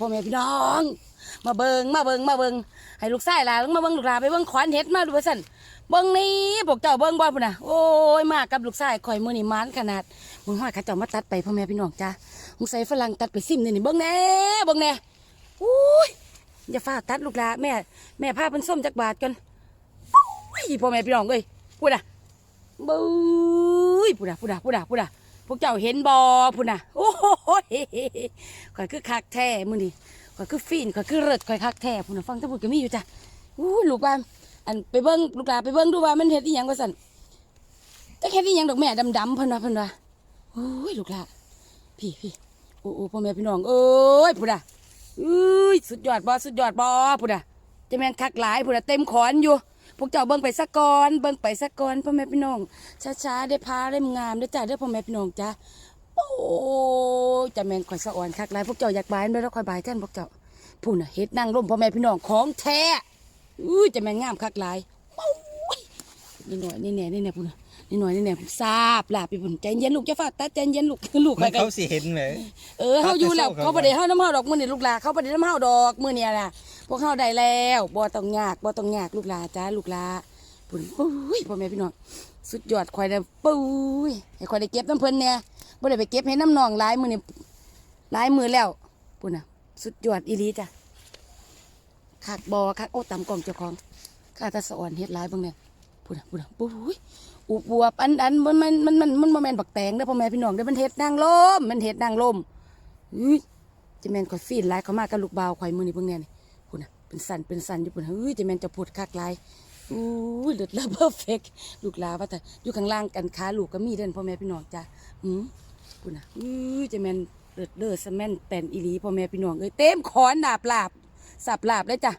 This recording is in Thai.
พ่อแม่พี่น้อง มาเบิงมาเบิงมาเบิงให้ลูกชายลานมาเบิงลูกลาไปเบิงขอนเห็ดมาดูว่าสั่นเบิงนี่พวกเจ้าเบิงบ่พุ่นน่ะโอ้ยมากับลูกชายข่อยมื้อนี้มานขนาดมึงห้อยเขาเจ้ามาตัดไปพ่อแม่พี่น้องจ้ามึงใส่ฝรั่งตัดไปซิมนี่นี่เบิงแน่เบิงแน่อุ้ยอย่าฟ้าตัดลูกลาแม่ แม่พาเพิ่นส้มจักบาทกันอุ้ยพ่อแม่พี่น้องเอ้ยพูดอะบุ้ยพูดอะพูดอะพูดอะพูดอะ พวกเจ้าเห็นบ่พูดอะ โอ้โหข่อยคือคักแท้มือนี้ข่อยคือฟีนข่อยคือเลิศข่อยคักแท้พุ่นน่ะฟังแตะพูดก็มีอยู่จ้ะอู้ลูกบ้านอันไปเบิ่งลูกหลาไปเบิ่งดูว่ามันเฮ็ดอีหยังว่าซั่นจักเฮ็ดอีหยังดอกแม่ดำๆเพิ่นว่าเพิ่นว่าโอ้ยลูกหลาพี่พี่โอ้โอ้พ่อแม่พี่น้องเอ้ยพุ่นน่ะเอ้ยสุดยอดบ่สุดยอดบ่พุ่นน่ะจะแม่นคักหลายพุ่นน่ะเต็มขอนอยู่ พวกเจ้าเบิ่งไปสักก่อนเบิ่งไปสักก่อนพ่อแม่พี่น้องช้าๆได้พาได้งามได้จ้าได้พ่อแม่พี่น้องจ้าโอ้จะแม่นข่อยสะอ่อนคักหลายพวกเจ้าอยากบายไม่นแล้วข่อยบายแทนพวกเจ้าผู้น่ะเฮ็ดนั่งร่มพ่อแม่พี่น้องของแท้อุ้ยจะแม่นงามคักหลายนี่หน่อยนี่แน่นี่แน่พูนน่ะ นี่หน่อยนี่แน่ผมทราบลาไปพุ่นใจเย็นลูกจะฟาดตาใจเย็นลูกลูกมัไปนกันเขาสิเห็นไหมเออเฮาอยู่แล้วครับเขาบ่ได้เฮาน้ำเฮาดอกมื้อนี้ลูกหลาเขาบ่ได้น้ำเฮาดอกมื้อนี้ล่ะพวกเฮาได้แล้วบ่ต้องยากบ่ต้องยากลูกหลาจ้าลูกหลาพุ่นอุ้ยพ่อแม่พี่น้องสุดยอดข่อยได้ปุ้ยให้ข่อยได้เก็บน้ำเพิ่นแน่บ่ได้ไปเก็บให้น้ำน้องหลายมื้อนี้หลายมื้อแล้วพุ่นน่ะ สุดยอดอีหลีจ้ะคักบอคักโอ้ตำกล่องเจ้าของข้าตาสะอ่อนเฮ็ดหลายเบิ่งเนี่ย พูดนะพูดนะปุ้ยอุบวบอันอันมันมันมันมันมันบ่แม่นบักแตงเด้อพ่อแม่พี่น้องเด้อมันเฮ็ดนางลมมันเฮ็ดนางลมอุ้ยจะแม่นข่อยฟีนหลายเขามากับลูกบ่าวข่อยมื้อนี้เบิ่งแน่นี่พูดนะเป็นสันเป็นสันอยู่พุ่นเฮ้ยจะแม่นจะพูดคักหลายอุ้ยเลิศลอเพอร์เฟกลูกลาว่าแต่อยู่ข้างล่างกันขาลูกก็มีเด้อพ่อแม่พี่น้องจ้ะหืมพูดนะอุ้ยจะแมนเลิศเลอสแมนแปนอีหลีพ่อแม่พี่น้องเอ้ยเต็มขอนดาบลาบสับลาบเลยจ้ะ